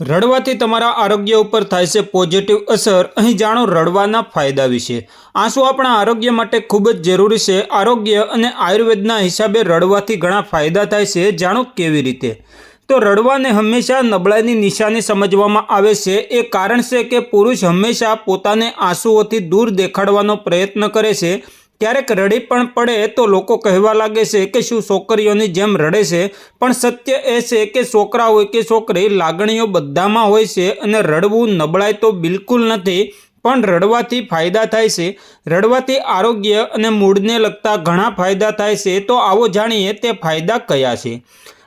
રડવાથી તમારા આરોગ્ય ઉપર થાય છે પોઝિટિવ અસર. અહીં જાણો, રડવાના ફાયદા વિશે. આંસુ આપણા આરોગ્ય માટે ખૂબ જ જરૂરી છે. આરોગ્ય અને આયુર્વેદના હિસાબે રડવાથી ઘણા ફાયદા થાય છે. જાણો કેવી રીતે? તો રડવાને હંમેશા નબળાઈની નિશાની સમજવામાં આવે છે. એ કારણ છે કે પુરુષ હંમેશા પોતાને આંસુઓથી દૂર દેખાડવાનો પ્રયત્ન કરે છે. ક્યારેક રડી પણ પડે તો લોકો કહેવા લાગે છે કે શું છોકરીઓની જેમ રડે છે. પણ સત્ય એ છે કે છોકરા હોય કે છોકરી લાગણીઓ બધામાં હોય છે અને રડવું નબળાઈ તો બિલકુલ નથી, પણ રડવાથી ફાયદા થાય છે. રડવાથી આરોગ્ય અને મૂડને લગતા ઘણા ફાયદા થાય છે, તો આવો જાણીએ તે ફાયદા કયા છે.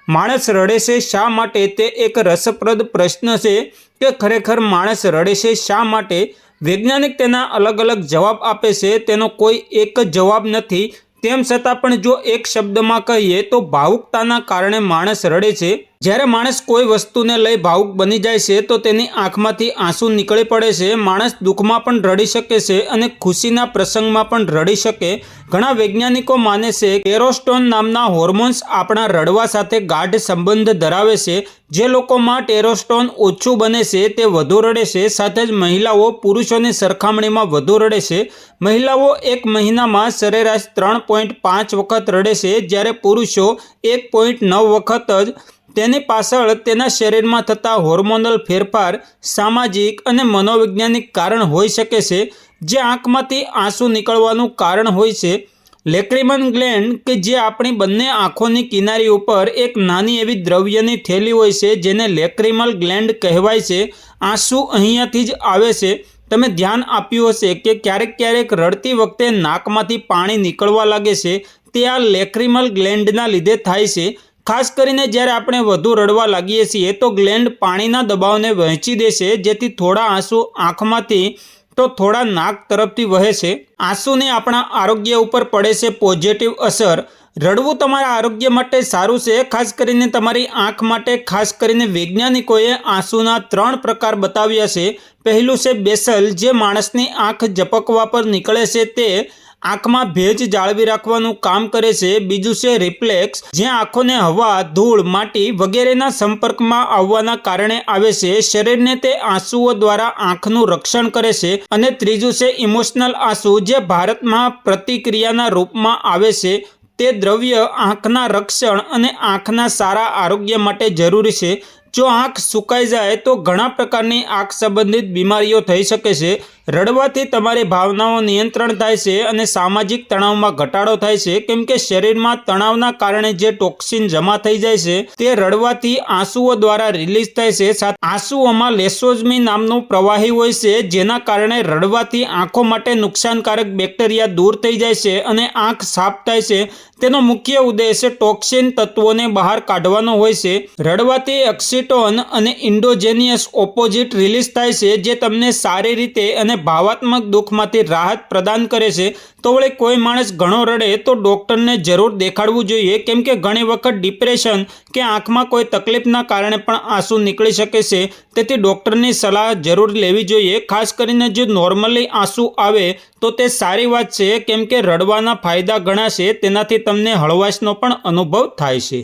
માણસ રડે છે શા માટે? તે એક રસપ્રદ પ્રશ્ન છે કે ખરેખર માણસ રડે છે શા માટે? વૈજ્ઞાનિક તેના અલગ અલગ જવાબ આપે છે, તેનો કોઈ એક જ જવાબ નથી. તેમ છતાં પણ જો એક શબ્દમાં કહીએ તો ભાવુકતાના કારણે માણસ રડે છે. જ્યારે માણસ કોઈ વસ્તુને લઈ ભાવુક બની જાય છે, તો તેની આંખમાંથી આંસુ નીકળી પડે છે. માણસ દુઃખમાં પણ રડી શકે છે અને ખુશીના પ્રસંગમાં પણ રડી શકે. ઘણા વૈજ્ઞાનિકો માને છે ટેરોસ્ટોન નામના હોર્મોન્સ આપણા રડવા સાથે ગાઢ સંબંધ ધરાવે છે. જે લોકોમાં ટેરોસ્ટોન ઓછું બને છે, તે વધુ રડે છે. સાથે જ મહિલાઓ પુરુષોની સરખામણીમાં વધુ રડે છે. મહિલાઓ એક મહિનામાં સરેરાશ ત્રણ પોઈન્ટ પાંચ વખત રડે છે, જ્યારે પુરુષો એક પોઈન્ટ નવ વખત જ તેની પાછળ તેના શરીરમાં થતા હોર્મોનલ ફેરફાર, સામાજિક અને મનોવૈજ્ઞાનિક કારણ હોઈ શકે છે, જે આંખમાંથી આંસુ નીકળવાનું કારણ હોય છે. લેક્રિમન ગ્લેન્ડ કે જે આપણી બંને આંખોની કિનારી ઉપર એક નાની એવી દ્રવ્યની થેલી હોય છે, જેને લેક્રિમલ ગ્લેન્ડ કહેવાય છે. આંસુ અહીંયાથી જ આવે છે. તમે ધ્યાન આપ્યું હશે કે ક્યારેક ક્યારેક રડતી વખતે નાકમાંથી પાણી નીકળવા લાગે છે. તે આ લેક્રિમલ ગ્લેન્ડના લીધે થાય છે. ખાસ કરીને જ્યારે આપણે વધુ રડવા લાગીએ છીએ તો ગ્લેન્ડ પાણીના દબાવને વહેંચી દેશે જેથી થોડા આંસુ આંખમાંથી તો થોડા નાક તરફથી વહે છે. આંસુની આપણા આરોગ્ય ઉપર પડે છે પોઝિટિવ અસર. રડવું તમારા આરોગ્ય માટે સારું છે, ખાસ કરીને તમારી આંખ માટે, ખાસ કરીને વૈજ્ઞાનિકોએ આંસુના ત્રણ પ્રકાર બતાવ્યા છે. પહેલું છે બેસલ, જે માણસની આંખ ઝપકવા પર નીકળે છે તે આંખમાં ભેજ જાળવી રાખવાનું કામ કરે છે. બીજું છે રિફ્લેક્સ જ્યાં આંખોને હવા, ધૂળ, માટી વગેરેના સંપર્કમાં આવવાના કારણે આવે છે. શરીરને તે આંસુઓ દ્વારા આંખનું રક્ષણ કરે છે. અને ત્રીજું છે ઇમોશનલ આંસુ, જે ભારતમાં પ્રતિક્રિયાના રૂપમાં આવે છે. તે દ્રવ્ય આંખના રક્ષણ અને આંખના સારા આરોગ્ય માટે જરૂરી છે. જો આંખ સુકાઈ જાય તો ઘણા પ્રકારની આંખ સંબંધિત બીમારીઓ થઈ શકે છે. રડવાથી તમારી ભાવનાઓ નિયંત્રણ થાય છે અને સામાજિક તણાવમાં ઘટાડો થાય છે. કેમ કે શરીરમાં તણાવના કારણે જે ટોક્સિન જમા થઈ જાય છે, તે રડવાથી આંસુઓ દ્વારા રિલીઝ થાય છે. સાથે આંસુઓમાં લેસોઝમી નામનું પ્રવાહી હોય છે, જેના કારણે રડવાથી આંખો માટે નુકસાનકારક બેક્ટેરિયા દૂર થઈ જાય છે અને આંખ સાફ થાય છે. તેનો મુખ્ય ઉદ્દેશ ટોક્સિન તત્વોને બહાર કાઢવાનો હોય છે. રડવાથી એક્સિટોન અને ઇન્ડોજેનિયસ ઓપોઝિટ રિલીઝ થાય છે, જે તમને સારી રીતે અને ભાવાત્મક દુઃખમાંથી રાહત પ્રદાન કરે છે, તો વળી કોઈ માણસ ઘણો રડે તો ડૉક્ટરને જરૂર દેખાડવું જોઈએ, કેમ કે ઘણી વખત ડિપ્રેશન કે આંખમાં કોઈ તકલીફના કારણે પણ આંસુ નીકળી શકે છે. તેથી ડૉક્ટરની સલાહ જરૂર લેવી જોઈએ, ખાસ કરીને જો નોર્મલી આંસુ આવે તો તે સારી વાત છે, કેમ કે રડવાના ફાયદા ઘણા છે, તેનાથી તમને હળવાશનો પણ અનુભવ થાય છે.